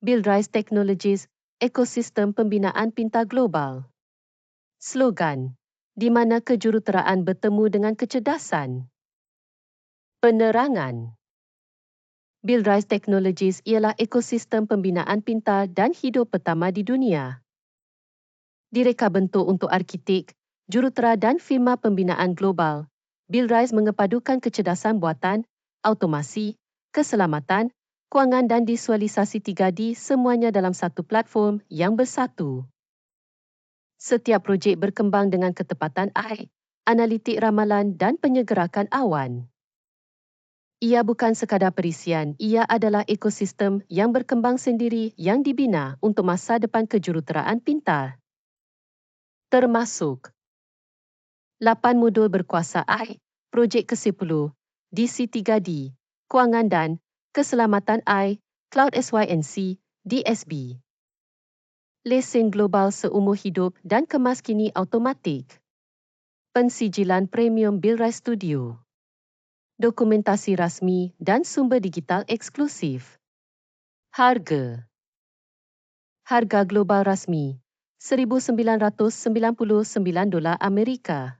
Build Rise Technologies, ekosistem pembinaan pintar global. Slogan, di mana kejuruteraan bertemu dengan kecerdasan. Penerangan. Build Rise Technologies ialah ekosistem pembinaan pintar dan hidup pertama di dunia. Direka bentuk untuk arkitek, jurutera dan firma pembinaan global, Build Rise mengepadukan kecerdasan buatan, automasi, keselamatan, kewangan dan visualisasi 3D semuanya dalam satu platform yang bersatu. Setiap projek berkembang dengan ketepatan AI, analitik ramalan dan penyegerakan awan. Ia bukan sekadar perisian, ia adalah ekosistem yang berkembang sendiri yang dibina untuk masa depan kejuruteraan pintar. Termasuk 8 modul berkuasa AI, projek ke-10, DC3D, kewangan dan keselamatan AI, Cloud SYNC, DSB. Lesen global seumur hidup dan kemaskini automatik. Pensijilan premium Bilrai Studio. Dokumentasi rasmi dan sumber digital eksklusif. Harga. Harga global rasmi 1999 dolar Amerika.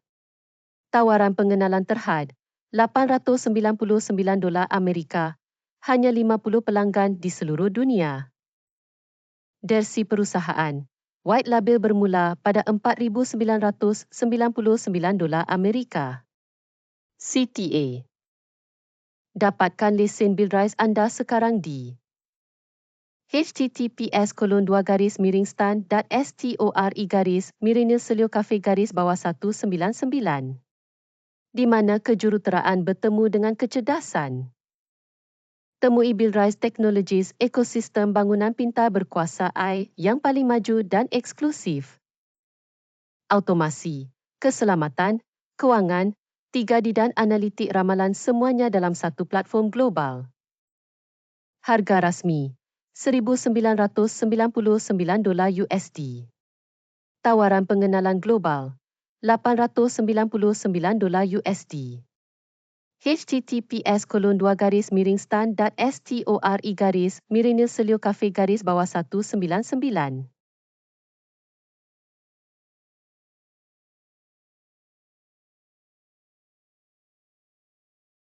Tawaran pengenalan terhad 899 dolar Amerika, hanya 50 pelanggan di seluruh dunia. Dersi perusahaan, White Label bermula pada 4999 dolar Amerika. CTA Dapatkan lesen Billrise anda sekarang di https kolon 2 garis miring stan dot store garis miring selio kafe garis bawah 199 di mana kejuruteraan bertemu dengan kecerdasan. Temui Buildrise Technologies ekosistem bangunan pintar berkuasa AI yang paling maju dan eksklusif. Automasi, keselamatan, kewangan, 3D dan analitik ramalan semuanya dalam satu platform global. Harga rasmi 1999 dolar USD. Tawaran pengenalan global 899 dolar USD. Https kolon 2 garis miring stan dot store garis miring selio kafe garis bawah 199